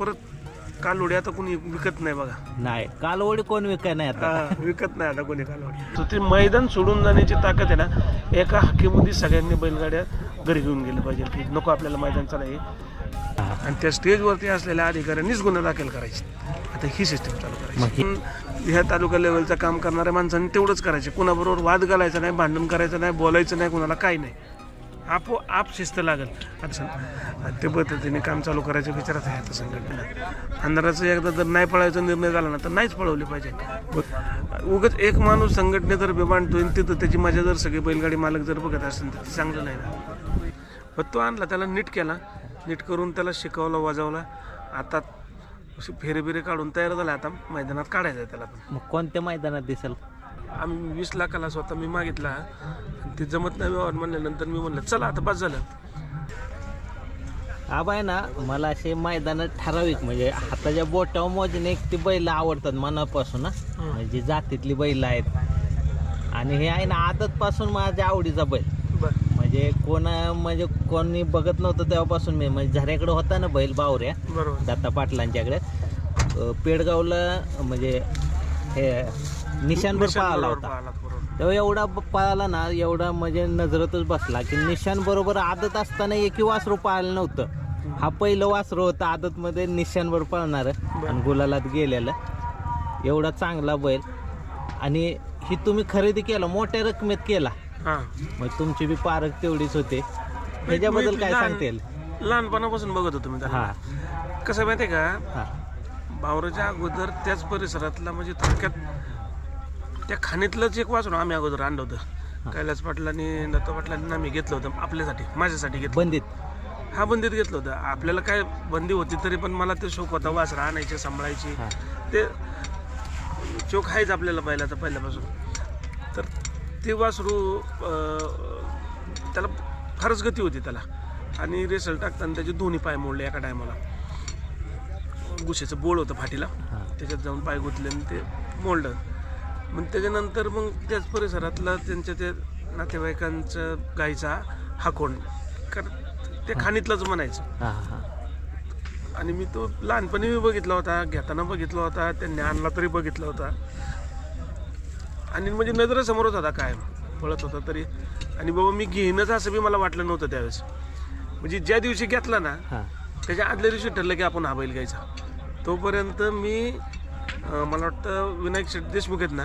परत कालोडी आता कोणी विकत नाही बघा. नाही कालवडी कोण विकाय नाही आता. हा, विकत नाही आता कोणी कालोडी तर ते मैदान सोडून जाण्याची ताकद आहे ना एका हाकेमध्ये सगळ्यांनी बैलगाड्या घरी घेऊन गेले पाहिजे की नको आपल्याला मैदान चालाय आणि त्या स्टेजवरती असलेल्या अधिकाऱ्यांनीच गुन्हा दाखल करायचे. आता ही सिस्टीम चालू करायची. पण ह्या तालुका लेवलचं काम करणाऱ्या माणसांनी तेवढंच करायचे. कुणाबरोबर वाद घालायचा नाही भांडण करायचं नाही बोलायचं नाही कुणाला काही नाही. आपो आप शिस्त लागेल. आता ते पद्धतीने काम चालू करायच्या विचारात आहे आता संघटनेला. अंधाराचं एकदा जर नाही पळायचा निर्णय झाला ना तर नाहीच पळवली पाहिजे. उगाच एक माणूस संघटने जर मांडतोय तिथं त्याची मजा जर सगळी बैलगाडी मालक जर बघत असेल तर ते चांगलं नाही ना. पण तो आणला त्याला नीट केला. नीट करून त्याला शिकवला वाजवला. आता अशी फेरे बिरे काढून तयार झाला. आता मैदानात काढायचं आहे त्याला. मग कोणत्या मैदानात दिसेल? आम्ही वीस लाखाला स्वतः मी मागितला. ते जमत नाही व्यवहार म्हणल्यानंतर मी म्हणलं चला आता बस झालं. आबा आहे ना मला असे मैदानात ठराविक म्हणजे हाताच्या बोटावर मोजणे एक ती बैल आवडतात मनापासून ना म्हणजे जातीतली बैल आहेत. आणि हे आहे ना आदतपासून माझ्या आवडीचा बैल. म्हणजे कोण म्हणजे कोणी बघत नव्हतं तेव्हापासून मी म्हणजे झऱ्याकडे होता ना बैल बावऱ्या दत्ता पाटलांच्याकडे. पेडगावला म्हणजे हे निशाणभर निशाण पळाला होता. तेव्हा एवढा पळाला ना एवढा म्हणजे नजरतच बसला की निशाण बरोबर आदत असताना एकही वासरू पाळलं नव्हतं. हा पहिलं वासरू होतं आदतमध्ये निशाणवर पळणार आणि गुलालात गेलेलं. एवढा चांगला बैल. आणि ही तुम्ही खरेदी केला मोठ्या रकमेत केला. हा. मग तुमची बी पारख तेवढीच होते. ह्याच्याबद्दल मी काय सांगता लहानपणापासून बघत होतो मी हा. कसं माहितीये का? बावराच्या अगोदर त्याच परिसरातला म्हणजे थोडक्यात त्या खाणीतलंच एक वाचून आम्ही अगोदर आणलं होतं. कैलास पाटलांनी दत्ता पाटलांनी आम्ही घेतलं होतं आपल्यासाठी माझ्यासाठी घेतलं बंदीत? हा बंदीत घेतलं होतं. आपल्याला काय बंदी होती तरी पण मला ते शोक होता वासरा आणायचे सांभाळायची. ते चोख आहेच आपल्याला पहिल्याचं पहिल्यापासून. तर ते वासरू त्याला फारच गती होती त्याला. आणि रेसल टाकताना त्याचे दोन्ही पाय मोडले एका टायमाला. गुशेचं बोळ होतं फाटीला. त्याच्यात जाऊन पाय गुतले आणि ते मोडलं. मग त्याच्यानंतर मग त्याच परिसरातला त्यांच्या ते नातेवाईकांचं गायचा हाकोण कारण ते खाणीतलंच म्हणायचं. हा हा. आणि मी तो लहानपणी मी बघितला होता घेताना बघितला होता त्यांनी आणला तरी बघितला होता. आणि म्हणजे नजरेसमोरच होता काय? पळत होता तरी. आणि बाबा मी घेईनच असं बी मला वाटलं नव्हतं त्यावेळेस. म्हणजे ज्या दिवशी घेतला ना हा. त्याच्या आदल्या दिवशी ठरलं की आपण हा बैल घ्यायचा. तोपर्यंत मी अं, मला वाटतं विनायक शेठ देशमुख आहेत ना?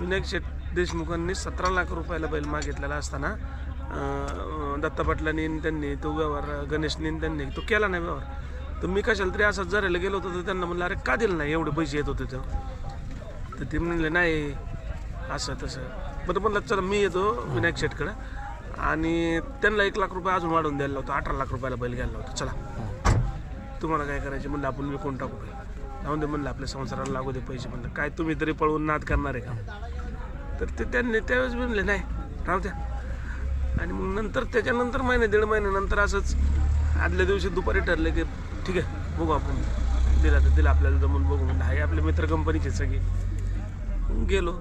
विनायक शेठ देशमुखांनी सतरा लाख रुपयाला बैल मागितलेला असताना अं, दत्ता पाटलांनी आणि त्यांनी तो व्यवहार गणेशनी आणि त्यांनी तो केला नाही व्यवहार. तर मी कशाला तरी असंच जरायला गेलो होतो तर त्यांना म्हणलं अरे का दिलं नाही? एवढे पैसे येत होते तर. तर ते म्हणले नाही असं तसं. बरं म्हणलं चला मी येतो विनायक शेठकडं आणि त्यांना एक लाख रुपये अजून वाढवून द्यायला होतं अठरा लाख रुपयाला बैल घ्यायला होतं चला. तुम्हाला काय करायचे म्हणलं आपण विकून टाकू काय जाऊन दे म्हणलं आपल्या संसाराला लागू दे पैसे म्हणलं. काय तुम्ही तरी पळवून नाद करणार आहे का? तर ते त्यांनी त्यावेळेस म्हणले नाही राहू द्या. आणि मग नंतर त्याच्यानंतर महिने दीड महिन्यानंतर असंच आदल्या दिवशी दुपारी ठरले की ठीक आहे बघू आपण. दिला तर दिला आपल्याला जमून बघू. म्हणलं हाय आपले मित्र कंपनीचे सगळे. मग गेलो.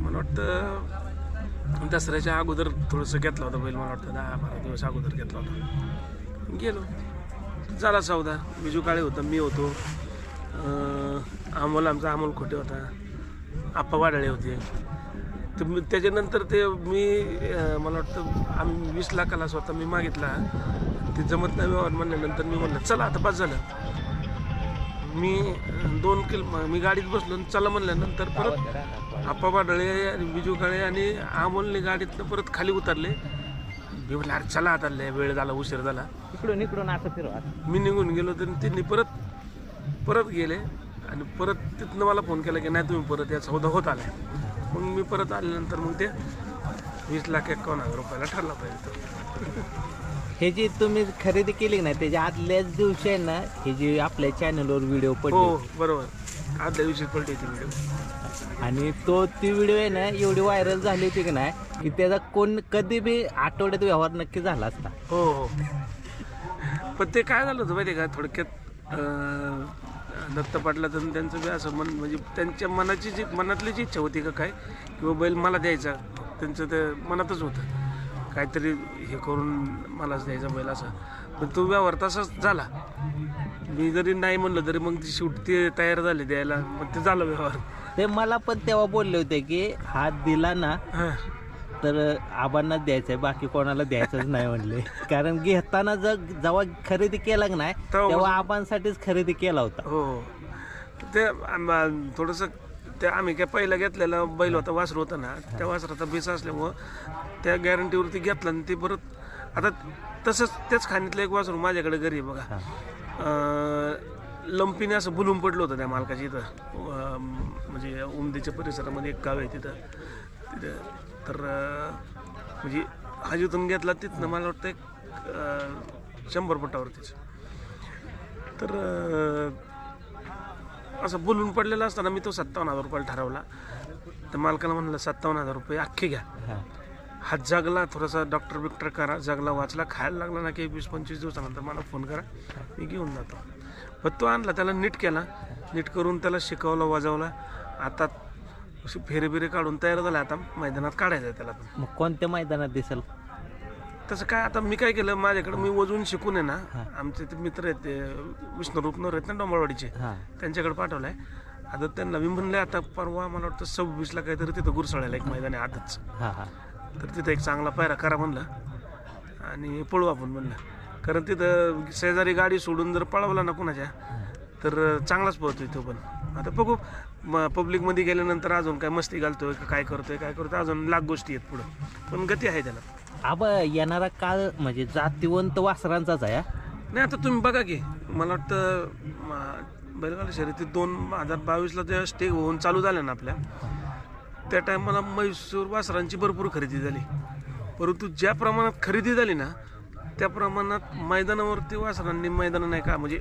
मला वाटतं दसऱ्याच्या अगोदर थोडंसं घेतला होता बैल मला वाटतं दहा बारा दिवस अगोदर घेतला होता. गेलो. झाला सौदा. बिजू काळे होतं मी होतो. अमोल आमचा अमोल खोटे होता. आप्पा वाडाळे होते. तर मी त्याच्यानंतर ते मी मला वाटतं आम्ही वीस लाखाला स्वतः मी मागितला. ते जमत नाही व्यवहार म्हणल्यानंतर मी म्हणलं चला आता बस झालं. मी दोन किलो मी गाडीत बसलो आणि चला म्हणल्यानंतर परत आप्पा वाडळे आणि बिजू काळे आणि अमोलने गाडीतनं परत खाली उतरले. मी म्हटलं अरे चला आता वेळ झाला उशीर झाला. इकडून इकडून असं फिरवा. मी निघून गेलो तर त्यांनी परत परत गेले आणि परत तिथनं मला फोन केला की नाही तुम्ही परत या सौदा होत आलाय मग मी परत आल्यानंतर मग ते वीस लाख एकावन्न हजार रुपयाला ठरला पाहिजे तो. हे जी तुम्ही खरेदी केली ना त्याच्या आदल्याच दिवशी आहे ना हे जी आपल्या चॅनलवर व्हिडिओ हो पडली. बरोबर. आदल्या दिवशी पलटी होती व्हिडिओ आणि तो ती व्हिडिओ आहे ना एवढी व्हायरल झाली होती की नाही की त्याचा कोण कधी बी आठवड्यात व्यवहार नक्की झाला असता. हो हो. पण ते काय झालं होतं माहिती आहे का थोडक्यात दत्त पाटलाचं आणि त्यांचं बी असं मन म्हणजे त्यांच्या मनाची जी मनातली जी इच्छा होती का काय किंवा बैल मला द्यायचा त्यांचं ते मनातच होतं. काहीतरी हे करून मलाच द्यायचा बैल असा. पण तो व्यवहार तसाच झाला. मी जरी नाही म्हणलं तरी मग ती शेवटी ते तयार झाले द्यायला. मग ते झालं व्यवहार. ते मला पण तेव्हा बोलले होते की हात दिला ना हा. तर आबांनाच द्यायचंय बाकी कोणाला द्यायचंच नाही म्हणले. कारण घेताना जर जेव्हा खरेदी केला नाही तेव्हा- आबांसाठीच खरेदी केला होता. हो. ते थोडंसं ते आम्ही काय पहिला घेतलेला बैल होता वासरू होता ना त्या वासराचा बेस असल्यामुळं त्या गॅरंटीवरती घेतला आणि ते परत आता तसंच त्याच खाणीतलं एक वासरू माझ्याकडे घरी आहे बघा. लंपीने असं बुलून पडलं होतं त्या मालकाच्या इथं. म्हणजे उमदीच्या परिसरामध्ये एक गाव आहे तिथं. तिथं तर म्हणजे हा जिथून घेतला तिथनं मला वाटतं एक शंभर फुटावरतीच. तर असं बोलून पडलेला असताना मी तो सत्तावन्न हजार रुपयाला ठरवला. तर मालकाला म्हणलं सत्तावन्न हजार रुपये अख्खे घ्या. हा. हात जागला थोडासा डॉक्टर बिक्टर करा जगला वाचला खायला लागला ना की वीस पंचवीस दिवसानंतर मला फोन करा मी घेऊन जातो. पण तो आणला त्याला नीट केला. नीट करून त्याला शिकवला वाजवला. आता फेरे बिरे काढून तयार झाला आता. मैदानात काढायचं आहे त्याला पण. मग कोणत्या मैदानात दिसेल? तसं काय आता मी काय केलं माझ्याकडे मी वजून शिकून आहे ना. आमचे ते मित्र आहेत ते विष्णू रूपनवर आहेत ना डोंबळवाडीचे. हा. त्यांच्याकडे पाठवलाय. आता त्यांना मी म्हणले आता परवा मला वाटतं सव्वीसला काहीतरी तिथं गुरसाळ्याला एक मैदान आहे हा हा. तर तिथं एक चांगला पायरा करा म्हणलं. आणि पळू आपण म्हणलं. कारण तिथं शेजारी गाडी सोडून जर पळवला ना कुणाच्या तर चांगलाच पळतोय तो पण. आता बघू म- पब्लिकमध्ये गेल्यानंतर अजून काय मस्ती घालतोय का काय करतोय काय करतोय अजून लाख गोष्टी आहेत पुढं. पण गती आहे त्याला. आबा येणारा काळ म्हणजे जातीवंत वासरांचाच आहे हा? नाही आता तुम्ही बघा की मला वाटतं म- बैलगाडी शर्यती दोन हजार बावीसला त्या स्टे होऊन चालू झाल्या ना आपल्या त्या टायमाला म्हैसूर वासरांची भरपूर खरेदी झाली. परंतु ज्या प्रमाणात खरेदी झाली ना त्या प्रमाणात मैदानावरती वासरांनी मैदानं नाही का म्हणजे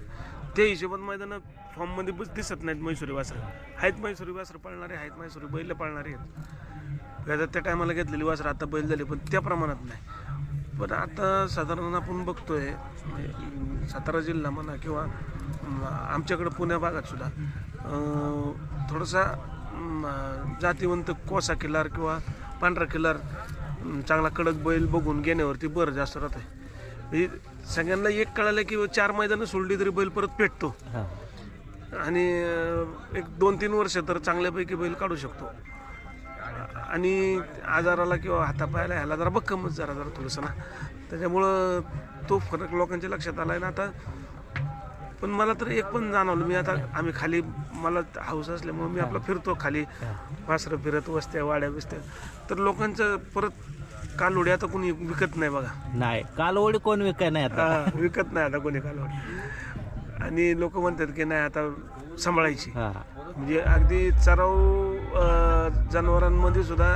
त्या हिशोबात मैदानं फॉर्ममध्ये बस दिसत नाहीत म्हैसूरी वासरं. आहेत म्हैसूरी वासरं पाळणारे आहेत म्हैसूरी बैल पाळणारे आहेत. आता त्या टायमाला घेतलेली वासरं आता बैल झाली पण त्या प्रमाणात नाही. पण आता साधारण आपण बघतोय सातारा जिल्हा म्हणा किंवा आमच्याकडं पुण्या भागात सुद्धा थोडासा जातीवंत कोसा किल्लार किंवा पांढरा किल्लार चांगला कडक बैल बघून घेण्यावरती बरं जास्त राहत आहे म्हणजे सगळ्यांना एक कळालं की चार मैदानं सोडली तरी बैल परत पेटतो. हा. आणि अं, एक दोन तीन वर्ष तर चांगल्यापैकी बैल काढू शकतो. आणि आजाराला किंवा हातापायाला ह्याला जरा भक्कमच जरा जरा थोडंसं ना. त्याच्यामुळं तो फरक लोकांच्या लक्षात आला आहे ना आता. पण मला तर एक पण जाणवलं मी आता आम्ही खाली मला हाऊस असल्यामुळे मी आपला फिरतो खाली. वासरं फिरत वस्त्या वाड्या बिस्त्या. तर लोकांचं परत कालोडी आता कोणी विकत नाही बघा. नाही कालवडी कोण विकाय नाही आता? हा, विकत नाही आता कोणी कालवड आणि लोक म्हणतात की नाही आता सांभाळायची. हा. म्हणजे अगदी चराव अं, जनावरांमध्ये सुद्धा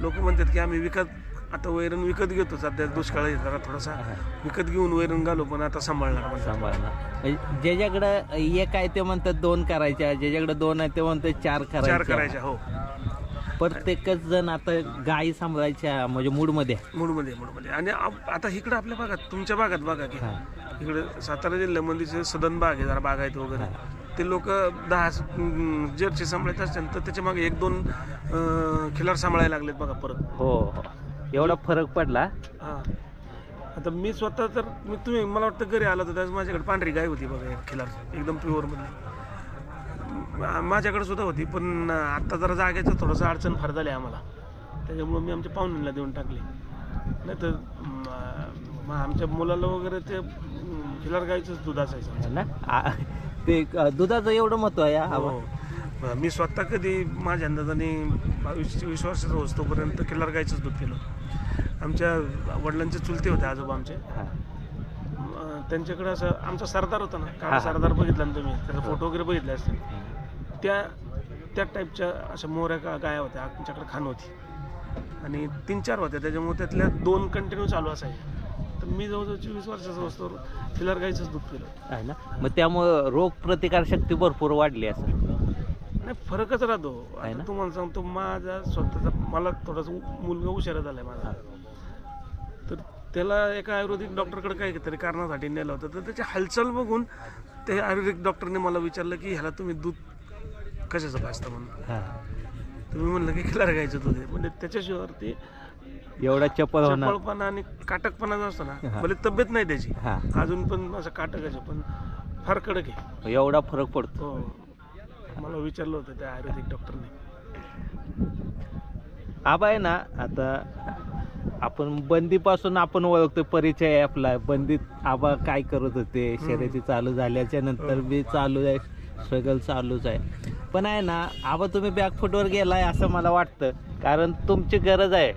लोक म्हणतात की आम्ही विकत आता वैरण विकत घेतो. सध्या दुष्काळ आहे जरा थोडासा विकत घेऊन वैरण घालू पण आता सांभाळणार म्हणतात. सांभाळणार. म्हणजे ज्याच्याकडं एक आहे ते म्हणतात दोन करायच्या ज्याच्याकडे दोन आहे ते म्हणतात चार चार करायच्या. करायच्या हो. प्रत्येकच जण आता गायी सांभाळायच्या म्हणजे मूडमध्ये आहे. मूडमध्ये मूडमध्ये. आणि आप- आता इकडं आपल्या भागात तुमच्या भागात बघा की इकडे सातारा जिल्ह्यामध्ये सदन बाग आहे जरा बागायत वगैरे ते लोक दहा अं, जर्सी सांभाळत असतात तर त्याच्यामागे एक दोन अं, खिलार सांभाळायला लागलेत बघा परत. हो हो. एवढा फरक पडला? हा. आता मी स्वतः तर मी तुम्ही मला वाटतं घरी आलो तर त्यावेळेस माझ्याकडे पांढरी गाय होती बघा एक खिलार एकदम प्युअरमध्ये माझ्याकडे सुद्धा होती पण आता जरा जागेचं थोडंसं अडचण फार झाली आम्हाला. त्याच्यामुळं मी आमच्या पाहुण्यांना देऊन टाकली. नाही तर आमच्या मुलाला वगैरे ते खिलार गायचंच दूध असायचं. है ना? ते दुधाचं एवढं महत्त्व आहे हा? मी स्वतः कधी माझ्या अंदाजाने बावीस वीस वर्षाचा होतोपर्यंत किल्लार गायचंच दूध पिलो. आमच्या वडिलांचे चुलते होते आजोबा आमचे. त्यांच्याकडे असं आमचा सरदार होता ना काळा. सरदार बघितला ना तुम्ही त्याचा फोटो वगैरे बघितले असतील. त्या त्या टाईपच्या अशा मोऱ्या का गाया होत्या. आमच्याकडे खान होती. आणि तीन चार होत्या. त्याच्यामुळे त्यातल्या दोन कंटिन्यू चालू असायच्या. तर मी जवळजवळ चोवीस वर्षाचा असतो. किलर गायचंच दूध पिलं. आहे ना? मग त्यामुळं रोग प्रतिकार शक्ती भरपूर वाढली असं. नाही फरकच राहतो. आहे ना? तुम्हाला सांगतो माझा स्वतःचा मला थोडासा मुलगा हुशार झालाय माझा. तर त्याला एका आयुर्वेदिक डॉक्टरकडे काही तरी कारणासाठी नेलं होतं. तर त्याची हालचाल बघून ते आयुर्वेदिक डॉक्टरने मला विचारलं की ह्याला तुम्ही दूध कशाचं पाजता म्हणून? हा. तुम्ही म्हणलं की घ्यायचं दूध आहे म्हणजे त्याच्याशिवाय ते एवढा चपल होणार. चपळपणा आणि काटकपणा जो असतो ना हा. भले तब्येत नाही त्याची हा. अजून पण असं काटकाचे पण फार कडक आहे. एवढा फरक पडतो. हो. मला विचारलं होतं त्या आयुर्वेदिक डॉक्टरने. आबा आहे ना आता आपण बंदीपासून आपण ओळखतो परिचय आहे आपला बंदीत आबा काय करत होते शर्यती चालू झाल्याच्यानंतर बी चालू आहे स्ट्रगल चालूच आहे. पण आहे ना आबा तुम्ही बॅकफुटवर गेलाय असं मला वाटतं. कारण तुमची गरज आहे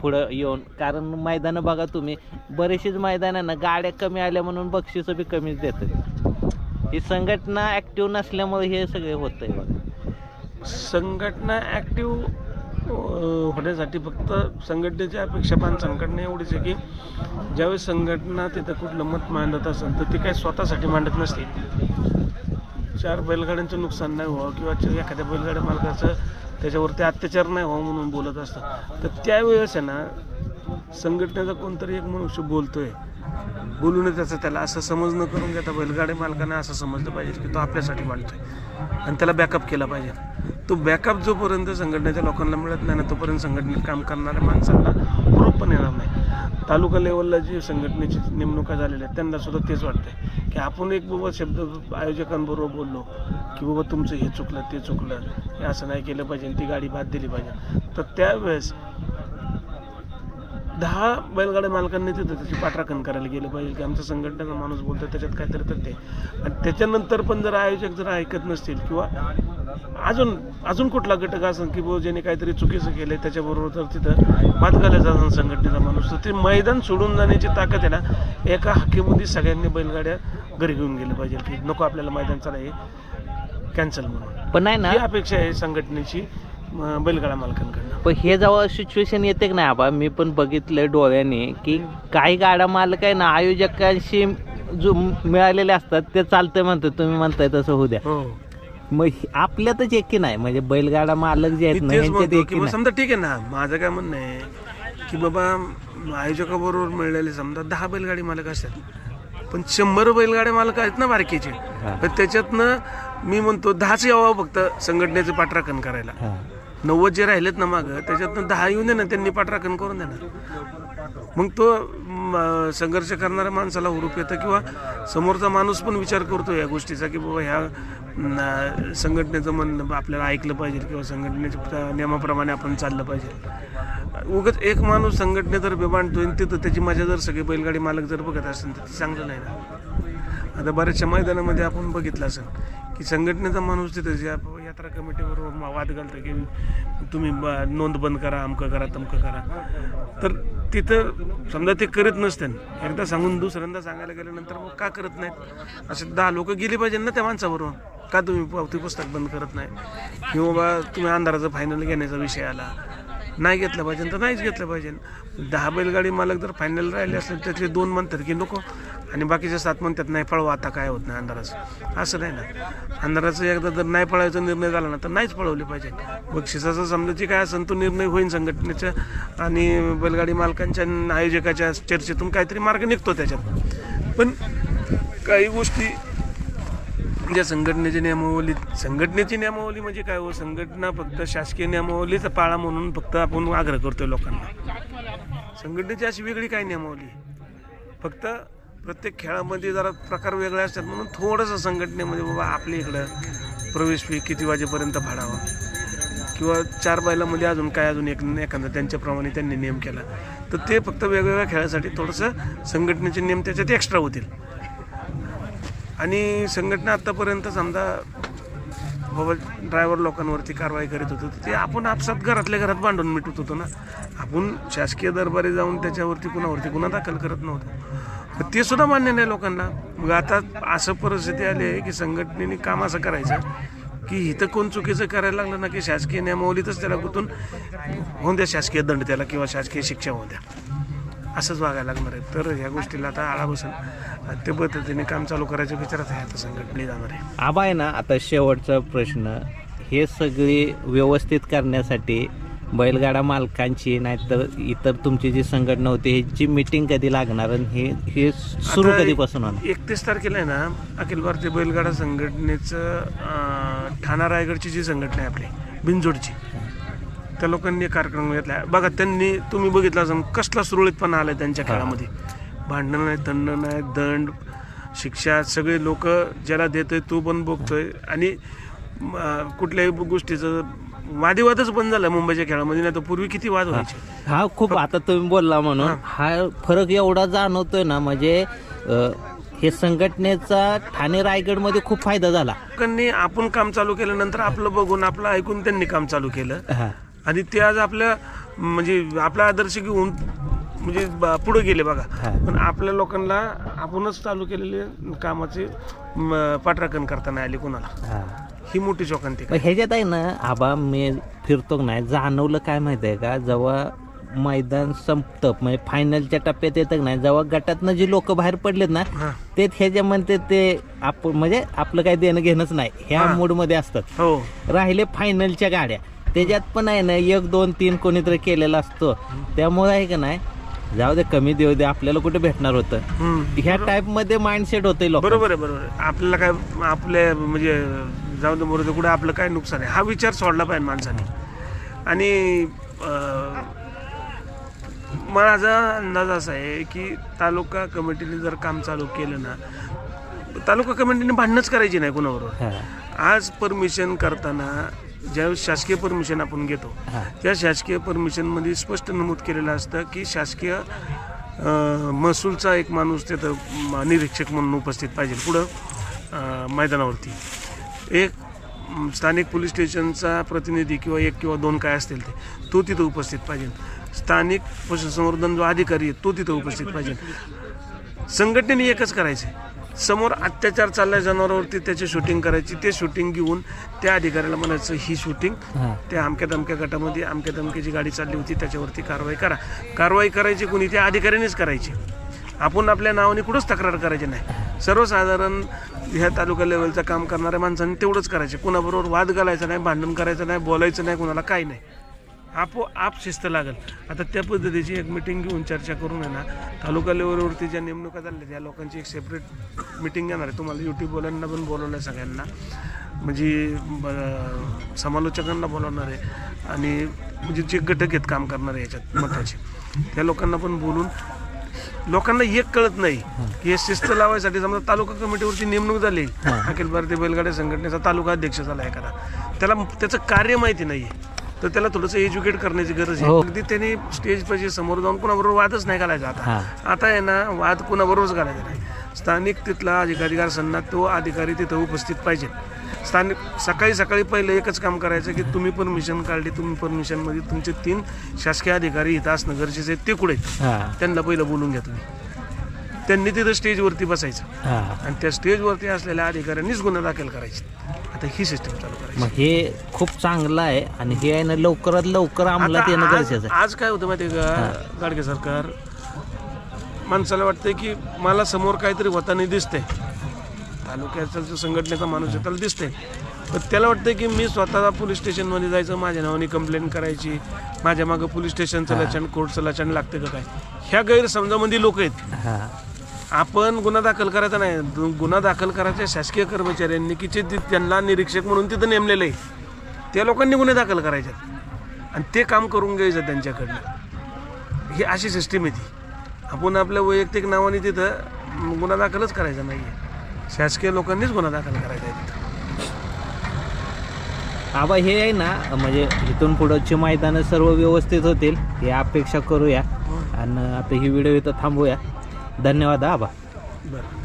पुढं येऊन. कारण मैदानं बघा तुम्ही बरेचशीच मैदान आहे ना गाड्या कमी आल्या म्हणून बक्षिसं बी कमीच देतात. ही संघटना ॲक्टिव्ह नसल्यामुळे हे सगळे होतंय बघा. संघटना ॲक्टिव्ह होण्यासाठी फक्त संघटनेची अपेक्षा पण संघटना एवढीच आहे की ज्यावेळेस संघटना तिथं कुठलं मत मांडत असेल तर ती काय स्वतःसाठी मांडत नसते. चार बैलगाड्यांचं नुकसान नाही व्हावं किंवा एखाद्या बैलगाड्या मालकाचं त्याच्यावरती अत्याचार नाही व्हावं म्हणून बोलत असतात. तर त्यावेळेस आहे ना संघटनेचा कोणतरी एक मनुष्य बोलतोय. बोलून त्याचं त्याला असं समज न करून घेता बैलगाडी मालकाने असं समजलं पाहिजे की तो आपल्यासाठी मांडतोय आणि त्याला बॅकअप केला पाहिजे. तो बॅकअप जोपर्यंत संघटनेच्या लोकांना मिळत नाही ना तोपर्यंत संघटनेत काम करणाऱ्या माणसांना बरोबर पण येणार नाही. तालुका लेवलला जे संघटनेची नेमणुका झालेल्या आहेत त्यांना सुद्धा तेच वाटतंय. की आपण एक बाबा शब्द आयोजकांबरोबर बोललो की बाबा तुमचं हे चुकलं ते चुकलं हे असं नाही केलं पाहिजे ती गाडी बाद दिली पाहिजे. तर त्यावेळेस दहा बैलगाड्या मालकांनी तिथं त्याची पाठराखण करायला गेलं पाहिजे की आमचं संघटनेचा माणूस बोलतो त्याच्यात काहीतरी तर ते. आणि त्याच्यानंतर पण जर आयोजक जर ऐकत नसतील किंवा अजून अजून कुठला घटक असेल की बुवा ज्याने काहीतरी चुकीचं केलंय त्याच्याबरोबर जर तिथं मात घालायचा असेल संघटनेचा माणूस तर ते मैदान सोडून जाण्याची ताकद आहे ना एका हाकेमध्ये सगळ्यांनी बैलगाड्या घरी घेऊन गेल्या पाहिजे. की नको आपल्याला मैदान चला हे कॅन्सल म्हणून. पण नाही ना? अपेक्षा आहे संघटनेची बैलगाडा मालकांकडनं. पण हे जेव्हा सिच्युएशन येते की नाही आबा मी पण बघितलंय डोळ्याने की काही गाड्या मालक आहे ना आयोजकांशी जो मिळालेले असतात ते चालतंय म्हणतात. तुम्ही म्हणताय तसं होऊ द्या. हो. मग आपल्यातच एकी नाही? म्हणजे बैलगाडा मालक जे आहेत मी ना तेच म्हणतो की समजा ठीक आहे ना माझं काय म्हणणं आहे की बाबा आयोजकाबरोबर मिळलेले समजा दहा बैलगाडी मालक असतात. पण शंभर बैलगाडी मालक आहेत ना बारकीचे. पण त्याच्यातनं मी म्हणतो दहाच यावं फक्त संघटनेचं पाठराखण करायला. हा. नव्वद जे राहिलेत ना मागं त्याच्यातनं दहा येऊन दे ना त्यांनी पाठराखण करून देणार मग तो संघर्ष करणाऱ्या माणसाला हुरूप येतं किंवा समोरचा माणूस पण विचार करतो या गोष्टीचा की बाबा ह्या संघटनेचं म्हणणं आपल्याला ऐकलं पाहिजे किंवा संघटनेच्या नियमाप्रमाणे आपण चाललं पाहिजे. उगाच एक माणूस संघटने जर मांडतोय आणि तिथं त्याची मजा जर सगळे बैलगाडी मालक जर बघत असेल तर ते चांगलं नाही ना. आता बऱ्याचशा मैदानामध्ये आपण बघितलं असेल की संघटनेचा माणूस तिथं जे यात्रा कमिटीवर वाद घालतो की तुम्ही ब- नोंद बंद करा अमकं करा तमकं करा. तर तिथं समजा ते करत नसते एकदा सांगून दुसऱ्यांदा सांगायला गेल्यानंतर मग का करत नाहीत? असे दहा लोक गेली पाहिजे ना त्या माणसाबरोबर. का तुम्ही पावती पुस्तक बंद करत नाही किंवा बा तुम्ही अंधाराचं फायनल घेण्याचा विषय आला. नाही घेतलं पाहिजे तर नाहीच घेतलं पाहिजे. दहा बैलगाडी मालक जर फायनल राहिले असले त्यातले दोन म्हणतात की नको आणि बाकीचे सात म्हणतात नाही पळवा आता काय होत नाही अंधाराचं. असं नाही ना. अंधाराचं एकदा जर नाही पळायचा निर्णय झाला ना तर नाहीच पळवली पाहिजे. बक्षिसाचा समजा जे काय असेल तो निर्णय होईल संघटनेच्या आणि बैलगाडी मालकांच्या आयोजकाच्या चर्चेतून काहीतरी मार्ग निघतो त्याच्यात. पण काही गोष्टी ज्या संघटनेची नियमावली संघटनेची नियमावली म्हणजे काय हो? संघटना फक्त शासकीय नियमावलीचा पाळा म्हणून फक्त आपण आग्रह करतोय लोकांना. संघटनेची अशी वेगळी काय नियमावली. फक्त प्रत्येक खेळामध्ये जरा प्रकार वेगळे असतात म्हणून थोडंसं संघटनेमध्ये बाबा आपल्या इकडं प्रवेश फी किती वाजेपर्यंत भाडावा? किंवा चार बैलामध्ये अजून काय अजून एक एखादा त्यांच्याप्रमाणे त्यांनी नियम केला. तर ते फक्त वेगवेगळ्या खेळासाठी थोडंसं संघटनेचे नियम त्याच्यात एक्स्ट्रा होतील. आणि संघटना आत्तापर्यंत समजा बाबा ड्रायव्हर लोकांवरती कारवाई करीत होतो तर ते आपण आपसात घरातल्या घरात भांडून मिटवत होतो ना. आपण शासकीय दरबारी जाऊन त्याच्यावरती कुणावरती गुन्हा दाखल करत नव्हतो. ते सुद्धा मान्य नाही लोकांना. मग आता असं परिस्थिती आली आहे की संघटनेने काम असं करायचं की इथं कोण चुकीचं करायला लागलं ना की शासकीय नियमावलीतच त्याला गुतून होऊन द्या शासकीय दंड त्याला किंवा शासकीय शिक्षा होऊ द्या. असंच वागायला लागणार आहे. तर ह्या गोष्टीला आता आळा बसेल ते पद्धतीने काम चालू करायच्या विचारात आहे आता संघटने जाणार. आहे आबा आहे ना आता शेवटचा प्रश्न. हे सगळे व्यवस्थित करण्यासाठी बैलगाडा मालकांची नाहीतर इतर तुमची जी संघटना होती ह्याची मिटिंग कधी लागणार आणि हे हे सुरू कधीपासून होणार? एकतीस तारखेला आहे ना अखिल भारतीय बैलगाडा संघटनेचं ठाणा रायगडची जी संघटना आहे आपली बिनजोडची त्या लोकांनी कार्यक्रम घेतला. बघा त्यांनी तुम्ही बघितला असेल कसला सुरळीतपणा आलाय त्यांच्या खेळामध्ये. भांडणं नाही तंड नाही दंड शिक्षा सगळे लोक ज्याला देतोय तो पण बघतोय. आणि कुठल्याही गोष्टीचं वादिवादच बंद झाला मुंबईच्या खेळामध्ये नाही तर पूर्वी किती वाद व्हायचे? हा खूप आता तुम्ही बोलला म्हणून. हा. फरक एवढा जाणवतोय ना म्हणजे अं, हे संघटनेचा ठाणे रायगडमध्ये खूप फायदा झाला. लोकांनी आपण काम चालू केल्यानंतर आपलं बघून आपलं ऐकून त्यांनी काम चालू केलं. हा. आणि ते आज आपल्या म्हणजे आपला आदर्श घेऊन म्हणजे ब- पुढे गेले बघा. हा. पण आपल्या लोकांना आपणच चालू केलेले कामाचे म, पाठराखण करता नाही आले कोणाला. हा. ही मोठी शोकांती ह्याच्यात आहे ना आबा मी फिरतो का नाही जाणवलं काय माहिती आहे का? जेव्हा मैदान संपतं म्हणजे फायनलच्या टप्प्यात येतं नाही जेव्हा गटातनं जी लोक बाहेर पडलेत ना हा. ते ह्याच्यामध्ये ते आपण म्हणजे आपलं काही देणं घेणंच नाही. ह्या हा. मूडमध्ये असतात. हो. राहिले फायनलच्या गाड्या. त्याच्यात पण आहे ना एक दोन तीन कोणीतरी केलेला असतो. त्यामुळे आहे का नाही जाऊ दे कमी देऊ दे आपल्याला कुठे भेटणार होतं. ह्या टाईपमध्ये माइंडसेट होते लोक बरोबर आहे बरोबर आपल्याला काय आपल्या म्हणजे जाऊ दे बरोबर कुठे आपलं काय नुकसान आहे? हा विचार सोडला पाहिजे माणसाने. आणि माझा अंदाज असा आहे की तालुका कमिटीने जर काम चालू केलं ना तालुका कमिटीने भांडणच करायची नाही कोणाबरोबर. आज परमिशन करताना ज्यावेळेस शासकीय परमिशन आपण घेतो. त्या शासकीय परमिशनमध्ये स्पष्ट नमूद केलेलं असतं की शासकीय महसूलचा एक माणूस तिथं निरीक्षक म्हणून उपस्थित पाहिजे. पुढं मैदानावरती. एक स्थानिक पोलीस स्टेशनचा प्रतिनिधी किंवा एक किंवा दोन काय असतील ते तो तिथं उपस्थित पाहिजे. स्थानिक पशुसंवर्धन जो अधिकारी आहे तो तिथं उपस्थित पाहिजे. संघटनेने एकच करायचं समोर अत्याचार चाललाय जनावरांवरती त्याची शूटिंग करायची. ते शूटिंग घेऊन त्या अधिकाऱ्याला म्हणायचं ही शूटिंग. त्या अमक्या दमक्या गटामध्ये अमक्या दमक्याची गाडी चालली होती त्याच्यावरती कारवाई करा. कारवाई करायची कोणी? त्या अधिकाऱ्यानेच करायची. आपण आपल्या नावाने कुठंच तक्रार करायची नाही. सर्वसाधारण ह्या तालुका लेवलचं काम करणाऱ्या माणसांनी तेवढंच करायचे. कुणाबरोबर वाद घालायचा नाही भांडण करायचं नाही बोलायचं नाही कुणाला काही नाही. आपोआप शिस्त लागेल. आता त्या पद्धतीची एक मिटिंग घेऊन चर्चा करून आहे ना तालुका लेवलवरती ज्या नेमणुका झाल्या त्या लोकांची एक सेपरेट मिटिंग घेणार आहे. तुम्हाला युट्यूबवाल्यांना पण बोलवलं आहे सगळ्यांना. म्हणजे ब- समालोचकांना बोलवणार आहे. आणि म्हणजे जे घटक आहेत काम करणारे याच्यात मताचे त्या लोकांना पण बोलून लोकांना एक कळत नाही की हे शिस्त लावायसाठी समजा तालुका कमिटीवरची नेमणूक झाली अखिल भारतीय बैलगाड्या संघटनेचा तालुका अध्यक्ष झाला एखादा त्याला त्याचं कार्य माहिती नाही तर त्याला थोडंसं एज्युकेट करण्याची गरज आहे. हो. अगदी त्यांनी स्टेज पाहिजे समोर जाऊन कुणाबरोबर वादच नाही घालायचा आता. आता आहे ना वाद कुणाबरोबरच घालायचा नाही. स्थानिक तिथला अधिकारी असताना तो अधिकारी तिथं उपस्थित पाहिजे. स्थानिक सकाळी सकाळी पहिलं एकच काम करायचं की तुम्ही परमिशन काढली तुम्ही परमिशनमध्ये तुमचे तीन शासकीय अधिकारी इथं असणं गरजेचं आहे ते कुठे आहेत? हा. त्यांना पहिलं बोलून घ्या तुम्ही त्यांनी तिथं स्टेजवरती बसायचं. हा. आणि त्या स्टेजवरती असलेल्या अधिकाऱ्यांनीच गुन्हा दाखल करायचे. आता ही सिस्टम चालू करायची. मग हे खूप चांगलं आहे आणि हे आहे ना लवकरात लवकर अंमलात येणं आज गरजेचं आहे. आज काय होतं माहिती आहे का गाडगे सरकार माणसाला वाटतंय की मला समोर काहीतरी होताना दिसतंय. तालुक्याचा जो संघटनेचा माणूस आहे त्याला दिसतंय. पण त्याला वाटतंय की मी स्वतः पोलीस स्टेशनमध्ये जायचं माझ्या नावाने कंप्लेंट करायची माझ्या मागं पोलीस स्टेशनचं लचण कोर्टचं लचण लागतं का काय? ह्या गैरसमजामध्ये लोक आहेत. आपण गुन्हा दाखल करायचा नाही. गुन्हा दाखल करायच्या शासकीय कर्मचाऱ्यांनी की जे त्यांना निरीक्षक म्हणून तिथं नेमलेलं आहे. त्या लोकांनी गुन्हे दाखल करायचे. आणि ते काम करून घ्यायचं त्यांच्याकडनं. ही अशी सिस्टीम आहे ती. आपण आपल्या वैयक्तिक नावाने तिथं गुन्हा दाखलच करायचा नाही आहे शासकीय लोकांनीच गुन्हा दाखल करायचा आहे आबा हे आहे ना म्हणजे इथून पुढची मैदानं सर्व व्यवस्थित होतील हे अपेक्षा करूया. आणि आता ही व्हिडिओ इथं थांबूया. धन्यवाद हा आबा बरं.